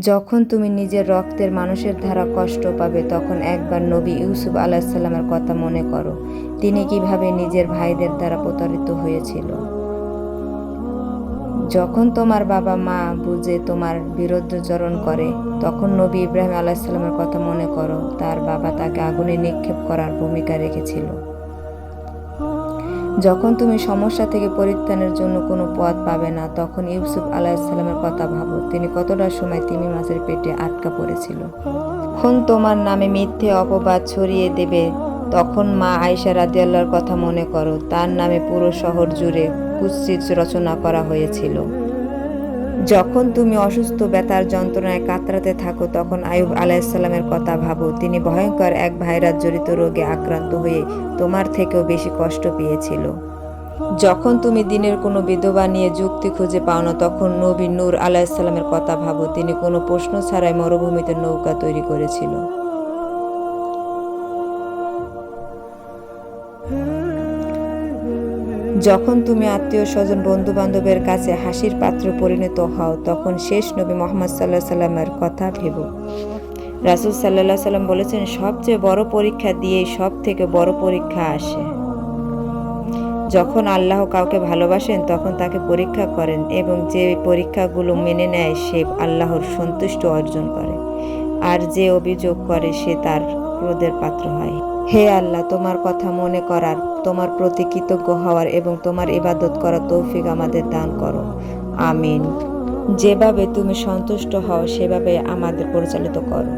যখন তুমি নিজের রক্তের মানুষের দ্বারা কষ্ট পাবে, তখন একবার নবী ইউসুফ আলাহিসাল্লামের কথা মনে করো। তিনি কীভাবে নিজের ভাইদের দ্বারা প্রতারিত হয়েছিল। যখন তোমার বাবা মা বুঝে তোমার বিরুদ্ধচরণ করে, তখন নবী ইব্রাহিম আলাহিসাল্লামের কথা মনে করো। তার বাবা তাকে আগুনে নিক্ষেপ করার ভূমিকা রেখেছিল। যখন তুমি সমস্যা থেকে পরিত্রাণের জন্য কোনো পথ পাবে না, তখন ইউসুফ আলাহিসাল্লামের কথা ভাবো। তিনি কতটা সময় তিমি মাছের পেটে আটকা পড়েছিল। যখন তোমার নামে মিথ্যে অপবাদ ছড়িয়ে দেবে, তখন মা আয়সা রাজিয়াল্লার কথা মনে করো। তার নামে পুরো শহর জুড়ে কুৎসিত রচনা করা হয়েছিল। যখন তুমি অসুস্থ, ব্যথার যন্ত্রণায় কাতরাতে থাকো, তখন আয়ুব আলাইসাল্লামের কথা ভাবো। তিনি ভয়ঙ্কর এক ভাইরাস জড়িত রোগে আক্রান্ত হয়ে তোমার থেকেও বেশি কষ্ট পেয়েছিল। যখন তুমি দিনের কোনো বিধবা নিয়ে যুক্তি খুঁজে পাও না, তখন নবী নূর আলাইসাল্লামের কথা ভাবো। তিনি কোনো প্রশ্ন ছাড়াই মরুভূমিতে নৌকা তৈরি করেছিল। যখন তুমি আত্মীয় স্বজন বন্ধু বান্ধবের কাছে হাসির পাত্র পরিণত হও, তখন শেষ নবী মোহাম্মদ সাল্লাহ সাল্লামের কথা ভেব। রাসুল সাল্লাহ সাল্লাম বলেছেন, সবচেয়ে বড় পরীক্ষা দিয়েই সব থেকে বড় পরীক্ষা আসে। যখন আল্লাহ কাউকে ভালোবাসেন, তখন তাকে পরীক্ষা করেন এবং যে পরীক্ষাগুলো মেনে নেয়, সে আল্লাহর সন্তুষ্ট অর্জন করে। আর যে অভিযোগ করে, সে তার ক্রোধের পাত্র হয়। হে আল্লাহ, তোমার কথা মনে করার, তোমার প্রতি কৃতজ্ঞ হওয়ার এবং তোমার ইবাদত করার তৌফিক আমাদের দান করো। আমিন। যেভাবে তুমি সন্তুষ্ট হও, সেভাবে আমাদের পরিচালিত করো।